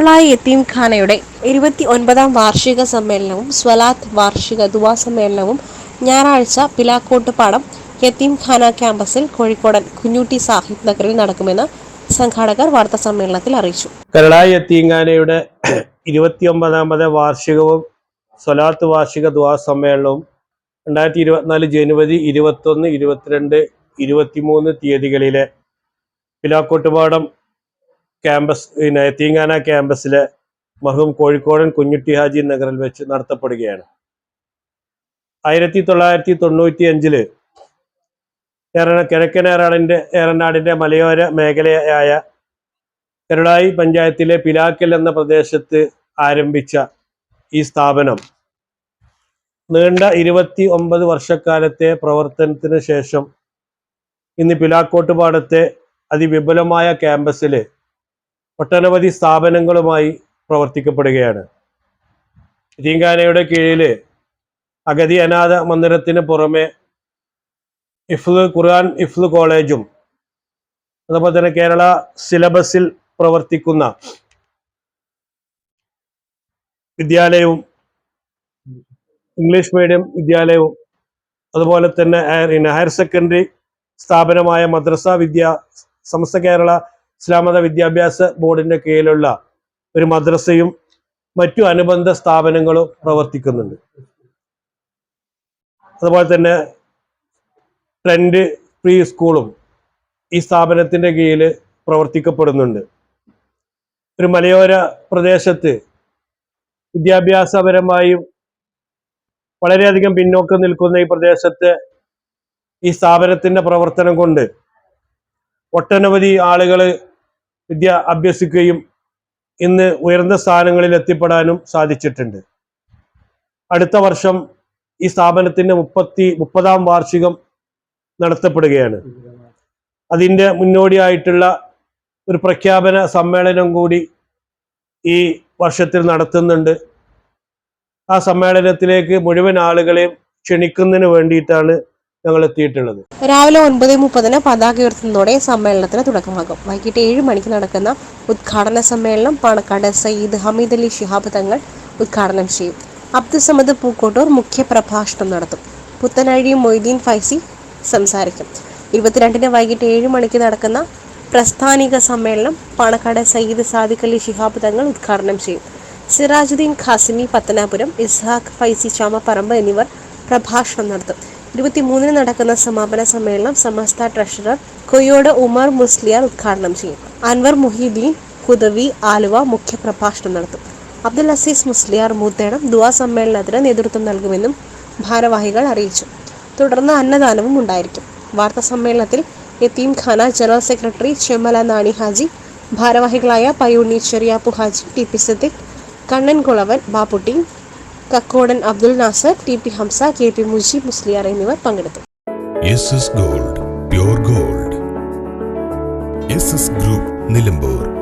കേരള യത്തീംഖാനയുടെ ഇരുപത്തി ഒൻപതാം വാർഷിക സമ്മേളനവും സ്വലാത്ത് വാർഷിക ദുവാ സമ്മേളനവും ഞായറാഴ്ച പിലാക്കോട്ടുപാടം യത്തീംഖാന ക്യാമ്പസിൽ കോഴിക്കോടൻ കുഞ്ഞുട്ടി സാഹിബ് നഗറിൽ നടക്കുമെന്ന് സംഘാടകർ വാർത്താ സമ്മേളനത്തിൽ അറിയിച്ചു. കരളായി ഇരുപത്തി ഇരുപത്തിയൊമ്പതാമത് വാർഷികവും സ്വലാത്ത് വാർഷിക ദുവാ സമ്മേളനവും രണ്ടായിരത്തി ഇരുപത്തിനാല് ജനുവരി ഇരുപത്തൊന്ന് ഇരുപത്തിരണ്ട് ഇരുപത്തിമൂന്ന് തീയതികളിലെ പിലാക്കോട്ടുപാടം ക്യാമ്പസ് പിന്നെ തീങ്ങാന ക്യാമ്പസിലെ മഹും കോഴിക്കോടൻ കുഞ്ഞുട്ടി ഹാജി നഗറിൽ വെച്ച് നടത്തപ്പെടുകയാണ്. ആയിരത്തി തൊള്ളായിരത്തി തൊണ്ണൂറ്റി അഞ്ചിൽ ഏറ കിഴക്കൻ ഏറാടിന്റെ ഏറനാടിന്റെ മലയോര മേഖലയായ കരുളായി പഞ്ചായത്തിലെ പിലാക്കൽ എന്ന പ്രദേശത്ത് ആരംഭിച്ച ഈ സ്ഥാപനം നീണ്ട ഇരുപത്തി ഒമ്പത് വർഷക്കാലത്തെ പ്രവർത്തനത്തിന് ശേഷം ഇന്ന് പിലാക്കോട്ടുപാടത്തെ അതിവിപുലമായ ക്യാമ്പസിൽ ഒട്ടനവധി സ്ഥാപനങ്ങളുമായി പ്രവർത്തിക്കപ്പെടുകയാണ്. തീങ്കാനയുടെ കീഴിൽ അഗതി അനാഥ മന്ദിരത്തിന് പുറമെ ഇഫ്ല് ഖുർആൻ ഇഫ്ല് കോളേജും അതുപോലെ തന്നെ കേരള സിലബസിൽ പ്രവർത്തിക്കുന്ന വിദ്യാലയവും ഇംഗ്ലീഷ് മീഡിയം വിദ്യാലയവും അതുപോലെ തന്നെ ഹയർ സെക്കൻഡറി സ്ഥാപനമായ മദ്രസ വിദ്യ സമസ്ത കേരള ഇസ്ലാമത വിദ്യാഭ്യാസ ബോർഡിന്റെ കീഴിലുള്ള ഒരു മദ്രസയും മറ്റു അനുബന്ധ സ്ഥാപനങ്ങളും പ്രവർത്തിക്കുന്നുണ്ട്. അതുപോലെ തന്നെ ട്രെൻഡ് പ്രീ സ്കൂളും ഈ സ്ഥാപനത്തിന്റെ കീഴിൽ പ്രവർത്തിക്കപ്പെടുന്നുണ്ട്. ഒരു മലയോര പ്രദേശത്ത് വിദ്യാഭ്യാസപരമായും വളരെയധികം പിന്നോക്കം നിൽക്കുന്ന ഈ പ്രദേശത്ത് ഈ സ്ഥാപനത്തിന്റെ പ്രവർത്തനം കൊണ്ട് ഒട്ടനവധി ആളുകൾ വിദ്യ അഭ്യസിക്കുകയും ഇന്ന് ഉയർന്ന സ്ഥാനങ്ങളിൽ എത്തിപ്പെടാനും സാധിച്ചിട്ടുണ്ട്. അടുത്ത വർഷം ഈ സ്ഥാപനത്തിന്റെ മുപ്പത്തി മുപ്പതാം വാർഷികം നടത്തപ്പെടുകയാണ്. അതിന്റെ മുന്നോടിയായിട്ടുള്ള ഒരു പ്രഖ്യാപന സമ്മേളനം കൂടി ഈ വർഷത്തിൽ നടത്തുന്നുണ്ട്. ആ സമ്മേളനത്തിലേക്ക് മുഴുവൻ ആളുകളെയും ക്ഷണിക്കുന്നതിന് വേണ്ടിയിട്ടാണ് ഞങ്ങൾ എത്തിയിട്ടുള്ളത് രാവിലെ ഒൻപത് മുപ്പതിന് പതാക ഉയർത്തുന്നതോടെ സമ്മേളനത്തിന് തുടക്കമാകും. വൈകിട്ട് ഏഴ് മണിക്ക് നടക്കുന്ന ഉദ്ഘാടന സമ്മേളനം പാണക്കാട് സയ്യിദ് ഹമീദ് അലി ശിഹാബ് തങ്ങൾ ഉദ്ഘാടനം ചെയ്യും. അബ്ദുസമദ് പൂക്കോട്ടൂർ മുഖ്യ പ്രഭാഷണം നടത്തും. പുത്തനഴി മൊയ്തീൻ ഫൈസി സംസാരിക്കും. ഇരുപത്തിരണ്ടിന് വൈകിട്ട് ഏഴ് മണിക്ക് നടക്കുന്ന പ്രസ്ഥാനിക സമ്മേളനം പാണക്കാട് സയ്യിദ് സാദിഖ് അലി ശിഹാബ് തങ്ങൾ ഉദ്ഘാടനം ചെയ്യും. സിറാജുദ്ദീൻ ഖാസിമി പത്തനാപുരം ഇസ്ഹാഖ് ഫൈസി ചാമപ്പറമ്പ് എന്നിവർ പ്രഭാഷണം നടത്തും. ഇരുപത്തിമൂന്നിന് നടക്കുന്ന സമാപന സമ്മേളനം സമസ്ത ട്രഷറർ കൊയ്യോട് ഉമർ മുസ്ലിയാർ ഉദ്ഘാടനം ചെയ്യും. അൻവർ മുഹീദ്ദീൻ കുതവി ആലുവ മുഖ്യപ്രഭാഷണം നടത്തും. അബ്ദുൽ അസീസ് മുസ്ലിയാർ മൂത്തേണം ദുവാ സമ്മേളനത്തിന് നേതൃത്വം നൽകുമെന്നും ഭാരവാഹികൾ അറിയിച്ചു. തുടർന്ന് അന്നദാനവും ഉണ്ടായിരിക്കും. വാർത്താ സമ്മേളനത്തിൽ യത്തീം ഖാന ജനറൽ സെക്രട്ടറി ചെമ്മല നാണി ഹാജി ഭാരവാഹികളായ Payyuni Cheriyappu Haji T P Siddique Kannan Kulavan Bapputty Kakkodan Abdul Nasar T P Hamza K P Mujeeb Musliyar എന്നിവർ പങ്കെടുത്തു. Gold gold group Nilambur